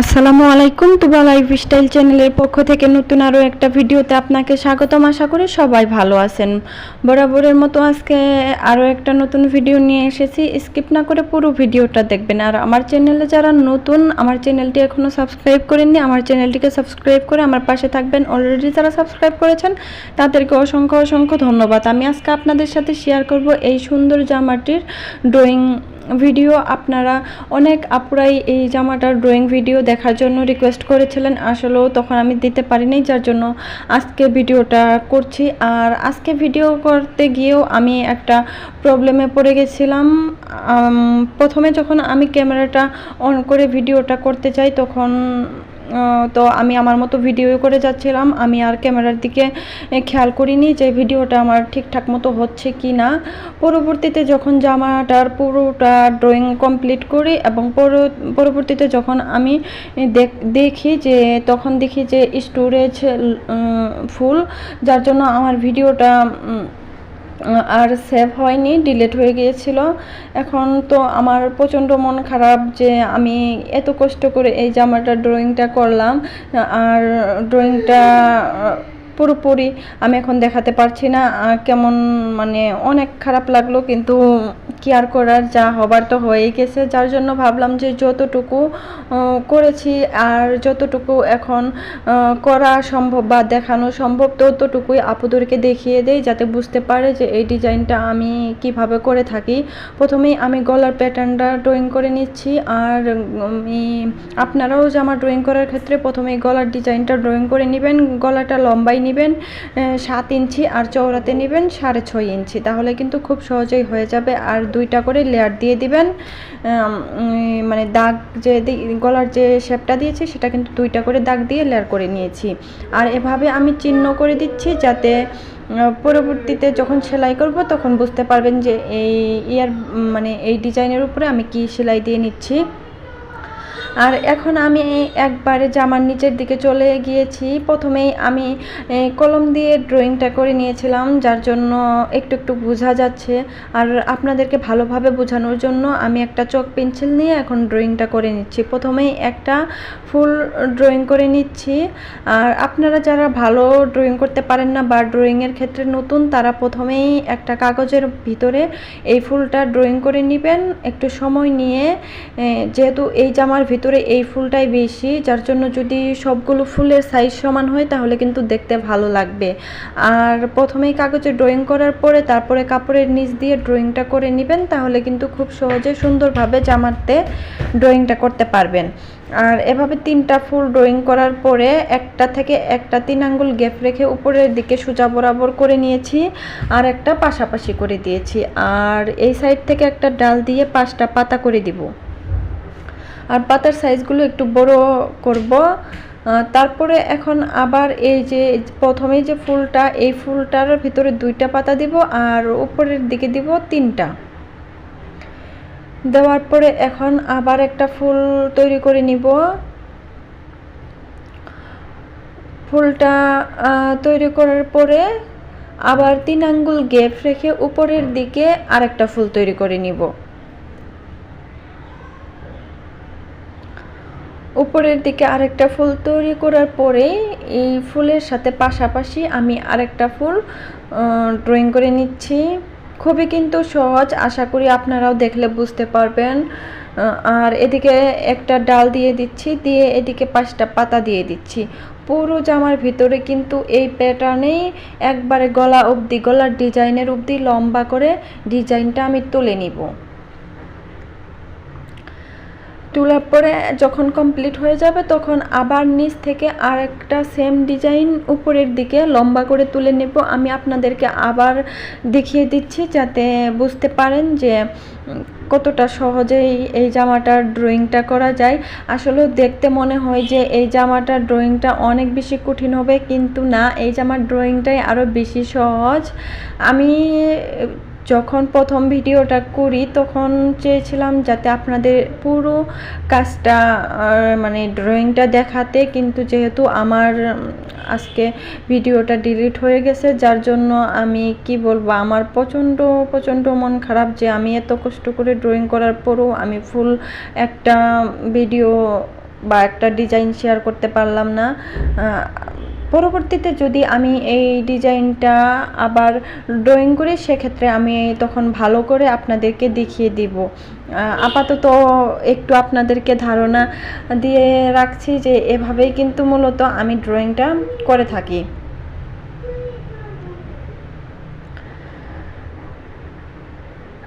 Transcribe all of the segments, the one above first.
আসসালামু আলাইকুম, তুবা life style চ্যানেলের পক্ষ থেকে নতুন আরও একটা ভিডিওতে আপনাকে স্বাগতম। আশা করে সবাই ভালো আছেন। বরাবরের মতো আজকে আরও একটা নতুন ভিডিও নিয়ে এসেছি। স্কিপ না করে পুরো ভিডিওটা দেখবেন। আর আমার চ্যানেলে যারা নতুন, আমার চ্যানেলটি এখনও সাবস্ক্রাইব করেননি, আমার চ্যানেলটিকে সাবস্ক্রাইব করে আমার পাশে থাকবেন। অলরেডি যারা সাবস্ক্রাইব করেছেন, তাদেরকে অসংখ্য অসংখ্য ধন্যবাদ। আমি আজকে আপনাদের সাথে শেয়ার করব এই সুন্দর জামাটির ড্রয়িং ভিডিও আপনারা অনেক আপুরাই এই জামাটার ড্রয়িং ভিডিও দেখার জন্য রিকোয়েস্ট করেছিলেন। আসলেও তখন আমি দিতে পারিনি, যার জন্য আজকে ভিডিওটা করছি। আর আজকে ভিডিও করতে গিয়েও আমি একটা প্রবলেমে পড়ে গেছিলাম। প্রথমে যখন আমি ক্যামেরাটা অন করে ভিডিওটা করতে চাই, তখন তো আমি আমার মতো ভিডিও করে যাচ্ছিলাম। আমি আর ক্যামেরার দিকে খেয়াল করিনি যে ভিডিওটা আমার ঠিকঠাক মতো হচ্ছে কি না পরবর্তীতে যখন জামাটার পুরোটা ড্রয়িং কমপ্লিট করি এবং পরবর্তীতে যখন আমি দেখ- যে, তখন দেখি যে স্টোরেজ ফুল যার জন্য আমার ভিডিওটা আর সেভ হয়নি ডিলেট হয়ে গিয়েছিল। এখন তো আমার প্রচণ্ড মন খারাপ যে আমি এত কষ্ট করে এই জামাটা ড্রয়িংটা করলাম। আর ড্রয়িংটা পুরোপুরি আমি এখন দেখাতে পারছি না কেমন মানে অনেক খারাপ লাগল, কিন্তু কি আর করার, যা হবার তো হয়েই গেছে। যার জন্য ভাবলাম যে যতটুকু করেছি আর যতটুকু এখন করা সম্ভব বা দেখানো সম্ভব, ততটুকুই আপুদেরকে দেখিয়ে দেই, যাতে বুঝতে পারে যে এই ডিজাইনটা আমি কীভাবে করে থাকি। প্রথমেই আমি গলার প্যাটার্নটা ড্রয়িং করে নিচ্ছি, আর আপনারাও জামা ড্রয়িং করার ক্ষেত্রে প্রথমেই গলার ডিজাইনটা ড্রয়িং করে নেবেন। গলাটা লম্বাই নেবেন সাত ইঞ্চি আর চওড়াতে নেবেন সাড়ে ছয় ইঞ্চি। তাহলে কিন্তু খুব সহজেই হয়ে যাবে। আর দুইটা করে লেয়ার দিয়ে দিবেন। মানে দাগ যে গলার যে শেপটা দিয়েছি, সেটা কিন্তু দুইটা করে দাগ দিয়ে লেয়ার করে নিয়েছি। আর এভাবে আমি চিহ্ন করে দিচ্ছি যাতে পরবর্তীতে যখন সেলাই করব তখন বুঝতে পারবেন যে এই ইয়ার মানে এই ডিজাইনের উপরে আমি কি সেলাই দিয়ে নিচ্ছি। আর এখন আমি একবারে জামার নিচের দিকে চলে গিয়েছি। প্রথমেই আমি কলম দিয়ে ড্রয়িংটা করে নিয়েছিলাম, যার জন্য একটু একটু বোঝা যাচ্ছে। আর আপনাদেরকে ভালোভাবে বোঝানোর জন্য আমি একটা চক পেন্সিল নিয়ে এখন ড্রয়িংটা করে নিচ্ছি। প্রথমেই একটা ফুল ড্রয়িং করে নিচ্ছি। আর আপনারা যারা ভালো ড্রয়িং করতে পারেন না বা ড্রয়িংয়ের ক্ষেত্রে নতুন, তারা প্রথমেই একটা কাগজের ভিতরে এই ফুলটা ড্রয়িং করে নেবেন। একটু সময় নিয়ে যেহেতু এই জামার ভিতরে এই ফুলটাই বেশি, যার জন্য যদি সবগুলো ফুলের সাইজ সমান হয়, তাহলে কিন্তু দেখতে ভালো লাগবে। আর প্রথমেই কাগজে ড্রয়িং করার পরে, তারপরে কাপড়ের নিচ দিয়ে ড্রয়িংটা করে নেবেন, তাহলে কিন্তু খুব সহজে সুন্দরভাবে জামাতে ড্রয়িংটা করতে পারবেন। আর এভাবে তিনটা ফুল ড্রয়িং করার পরে একটা থেকে একটা তিন আঙ্গুল গ্যাপ রেখে উপরের দিকে সোজা বরাবর করে নিয়েছি আর একটা পাশাপাশি করে দিয়েছি। আর এই সাইড থেকে একটা ডাল দিয়ে পাঁচটা পাতা করে দিব। আর পাতার সাইজগুলো একটু বড় করব। তারপরে এখন আবার এই যে প্রথমেই যে ফুলটা, এই ফুলটার ভিতরে দুইটা পাতা দিব আর উপরের দিকে দিব তিনটা। দেওয়ার পরে এখন আবার একটা ফুল তৈরি করে নিব। ফুলটা তৈরি করার পরে আবার তিন আঙ্গুল গ্যাপ রেখে উপরের দিকে আরেকটা ফুল তৈরি করে নিব। উপরের দিকে আরেকটা ফুল তৈরি করার পরে এই ফুলের সাথে পাশাপাশি আমি আরেকটা ফুল ড্রয়িং করে নিচ্ছি। খুবই কিন্তু সহজ, আশা করি আপনারাও দেখলে বুঝতে পারবেন। আর এদিকে একটা ডাল দিয়ে দিচ্ছি, দিয়ে এদিকে পাঁচটা পাতা দিয়ে দিচ্ছি। পুরো জামার ভিতরে কিন্তু এই প্যাটার্নেই একবারে গলা অবধি, গলার ডিজাইনের অবধি লম্বা করে ডিজাইনটা আমি তুলে নিব। তোলার পরে যখন কমপ্লিট হয়ে যাবে, তখন আবার নিচ থেকে আর একটা সেম ডিজাইন উপরের দিকে লম্বা করে তুলে নেব। আমি আপনাদেরকে আবার দেখিয়ে দিচ্ছি যাতে বুঝতে পারেন যে কতটা সহজেই এই জামাটার ড্রয়িংটা করা যায়। আসলে দেখতে মনে হয় যে, এই জামাটার ড্রয়িংটা অনেক বেশি কঠিন হবে, কিন্তু না, এই জামার ড্রয়িংটাই আরও বেশি সহজ। আমি যখন প্রথম ভিডিওটা করি, তখন চেয়েছিলাম যাতে আপনাদের পুরো কাজটা মানে ড্রয়িংটা দেখাতে, কিন্তু যেহেতু আমার আজকে ভিডিওটা ডিলিট হয়ে গেছে, যার জন্য আমি কি বলব, আমার প্রচণ্ড প্রচণ্ড মন খারাপ যে আমি এত কষ্ট করে ড্রয়িং করার পরও আমি ফুল একটা ভিডিও বা একটা ডিজাইন শেয়ার করতে পারলাম না। পরবর্তীতে যদি আমি এই ডিজাইনটা আবার ড্রয়িং করি, সেক্ষেত্রে আমি তখন ভালো করে আপনাদেরকে দেখিয়ে দিব। আপাতত একটু আপনাদেরকে ধারণা দিয়ে রাখছি যে এভাবেই কিন্তু মূলত আমি ড্রয়িংটা করে থাকি।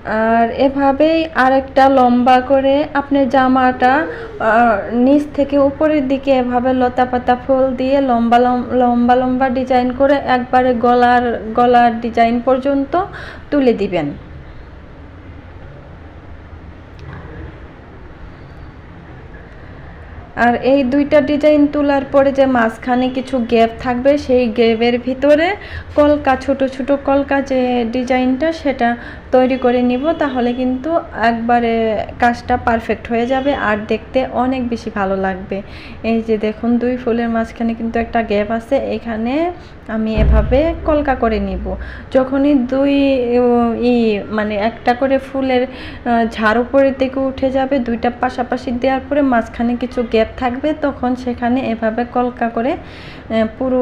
আর এভাবেই আরেকটা লম্বা করে আপনি জামাটা নিচ থেকে উপরের দিকে এভাবে লতা পাতা ফুল দিয়ে লম্বা লম- লম্বা লম্বা ডিজাইন করে একবারে গলার গলার ডিজাইন পর্যন্ত তুলে দিবেন। আর এই দুইটা ডিজাইন তোলার পরে যে মাঝখানে কিছু গ্যাপ থাকবে, সেই গ্যাপের ভিতরে কলকা, ছোট ছোট কলকা যে ডিজাইনটা সেটা তৈরি করে নিব, তাহলে কিন্তু একবারে কাজটা পারফেক্ট হয়ে যাবে আর দেখতে অনেক বেশি ভালো লাগবে। এই যে দেখুন, দুই ফুলের মাঝখানে কিন্তু একটা গ্যাপ আছে, এখানে আমি এভাবে কলকা করে নিব। যখনই দুই, ই মানে একটা করে ফুলের ঝাড় উপরের দিকে উঠে যাবে, দুইটা পাশাপাশি দেওয়ার পরে মাঝখানে কিছু গ্যাপ থাকবে, তখন সেখানে এভাবে কলকা করে পুরো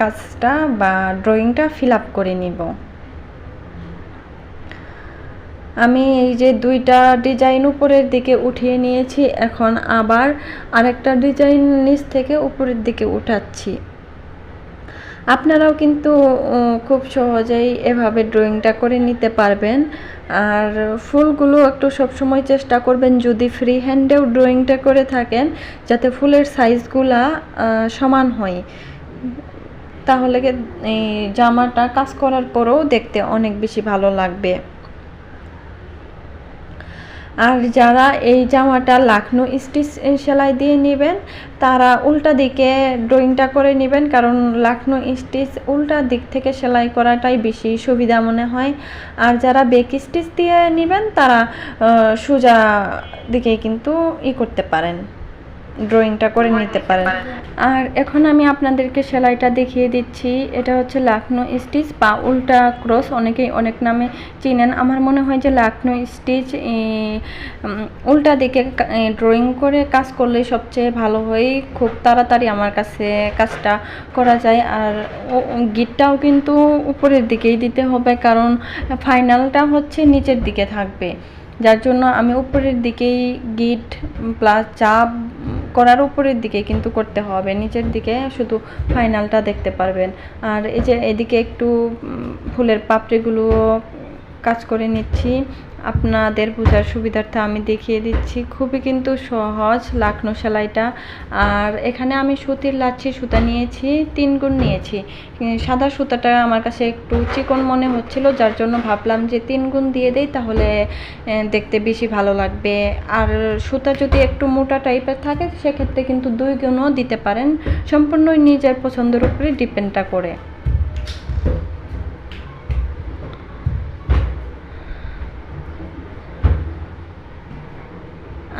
কাজটা বা ড্রয়িংটা ফিল আপ করে নিব। আমি এই যে দুইটা ডিজাইন উপরের দিকে উঠিয়ে নিয়েছি, এখন আবার আরেকটা ডিজাইন নিচ থেকে উপরের দিকে উঠাচ্ছি। আপনারাও কিন্তু খুব সহজেই এভাবে ড্রয়িংটা করে নিতে পারবেন। আর ফুলগুলো একটু সবসময় চেষ্টা করবেন যদি ফ্রি হ্যান্ডেও ড্রয়িংটা করে থাকেন, যাতে ফুলের সাইজগুলা সমান হয়। তাহলে এই জামাটা কাজ করার পরেও দেখতে অনেক বেশি ভালো লাগবে। আর যারা এই জামাটা লাখনো স্টিচ সেলাই দিয়ে নেবেন, তারা উল্টা দিকে ড্রয়িংটা করে নেবেন, কারণ লাখনো স্টিচ উল্টা দিক থেকে সেলাই করাটাই বেশি সুবিধা মনে হয়। আর যারা বেক স্টিচ দিয়ে নেবেন, তারা সোজা দিকে কিন্তু ই করতে পারেন। ড্রয়িংটা করে নিতে পারেন। আর এখন আমি আপনাদেরকে সেলাইটা দেখিয়ে দিচ্ছি। এটা হচ্ছে লাখনো স্টিচ বা উল্টা ক্রস অনেকেই অনেক নামে চিনেন। আমার মনে হয় যে লাখনো স্টিচ উল্টা দিকে ড্রয়িং করে কাজ করলে সবচেয়ে ভালো হয়। খুব তাড়াতাড়ি আমার কাছে কাজটা করা যায়। আর গিটটাও কিন্তু উপরের দিকেই দিতে হবে কারণ ফাইনালটা হচ্ছে নিচের দিকে থাকবে। যার জন্য আমি উপরের দিকেই গিট প্লাস চাপ করার উপরের দিকে কিন্তু করতে হবে। নিচের দিকে শুধু ফাইনালটা দেখতে পারবেন। আর এই যে এদিকে একটু ফুলের পাপড়িগুলো কাজ করে নিচ্ছি। আপনাদের বোঝার সুবিধার্থে আমি দেখিয়ে দিচ্ছি। খুবই কিন্তু সহজ লাখনো সেলাইটা। আর এখানে আমি সুতির লাচ্ছি সুতা নিয়েছি, তিন গুণ নিয়েছি। সাদা সুতাটা আমার কাছে একটু চিকন মনে হচ্ছিল, যার জন্য ভাবলাম যে তিন গুণ দিয়ে দেই তাহলে দেখতে বেশি ভালো লাগবে। আর সুতা যদি একটু মোটা টাইপের থাকে, সেক্ষেত্রে কিন্তু দুই গুণও দিতে পারেন। সম্পূর্ণই নিজের পছন্দের উপরে ডিপেন্ডটা করে।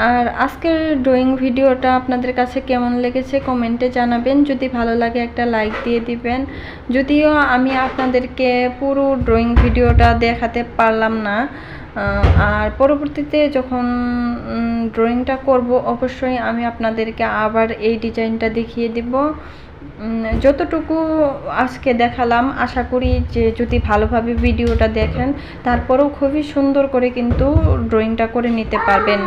আর আজকের ড্রয়িং ভিডিওটা আপনাদের কাছে কেমন লেগেছে কমেন্টে জানাবেন। যদি ভালো লাগে একটা লাইক দিয়ে দিবেন। যদিও আমি আপনাদেরকে পুরো ড্রয়িং ভিডিওটা দেখাতে পারলাম না আর পরবর্তীতে যখন ড্রয়িংটা করব অবশ্যই আমি আপনাদেরকে আবার এই ডিজাইনটা দেখিয়ে দিব। যতটুকু আজকে দেখালাম, আশা করি যে যদি ভালোভাবে ভিডিওটা দেখেন, তারপরেও খুবই সুন্দর করে কিন্তু ড্রয়িংটা করে নিতে পারবেন।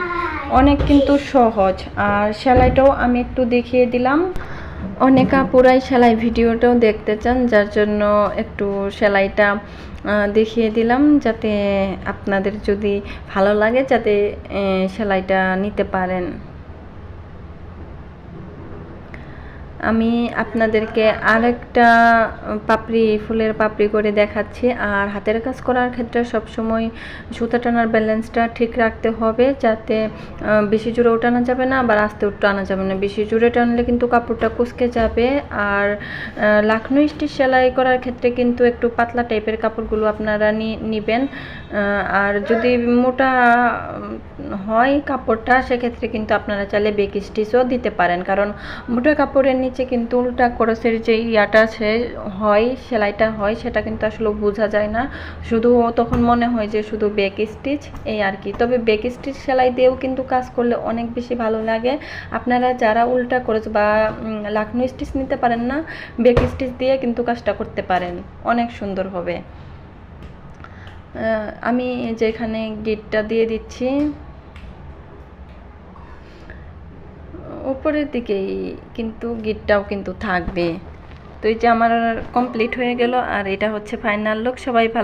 অনেক কিন্তু সহজ। আর সেলাইটাও আমি একটু দেখিয়ে দিলাম। অনেক আপুরাই সেলাই ভিডিওটাও দেখতে চান, যার জন্য একটু সেলাইটা দেখিয়ে দিলাম, যাতে আপনাদের যদি ভালো লাগে, যাতে সেলাইটা নিতে পারেন। আমি আপনাদেরকে আরেকটা পাপড়ি, ফুলের পাপড়ি করে দেখাচ্ছি। আর হাতের কাজ করার ক্ষেত্রে সবসময় সুতা টানার ব্যালেন্সটা ঠিক রাখতে হবে যাতে বেশি জোরেও টানা যাবে না আবার আস্তেও টানা যাবে না। বেশি জোরে টানলে কিন্তু কাপড়টা কুচকে যাবে। আর লাখনৌ স্টিচ সেলাই করার ক্ষেত্রে কিন্তু একটু পাতলা টাইপের কাপড়গুলো আপনারা নেবেন। আর যদি মোটা হয় কাপড়টা, সেক্ষেত্রে কিন্তু আপনারা চাইলে বেক স্টিচও দিতে পারেন। কারণ মোটা কাপড়ের নিচে কিন্তু উল্টা ক্রসের যে ইয়াটা আছে, হয়, সেলাইটা হয়, সেটা কিন্তু আসলে বোঝা যায় না। শুধু তখন মনে হয় যে শুধু বেক স্টিচ এই আর কি। তবে বেক স্টিচ সেলাই দিয়েও কিন্তু কাজ করলে অনেক বেশি ভালো লাগে। আপনারা যারা উল্টা ক্রস বা লাখনো স্টিচ নিতে পারেন না বেক স্টিচ দিয়ে কিন্তু কাজটা করতে পারেন। অনেক সুন্দর হবে। আমি যেখানে গিটটা দিয়ে দিচ্ছি উপরের দিকেই কিন্তু গিটটাও কিন্তু থাকবে। তো এই যে আমার কমপ্লিট হয়ে গেল আর এটা হচ্ছে ফাইনাল লুক সবাই ভালো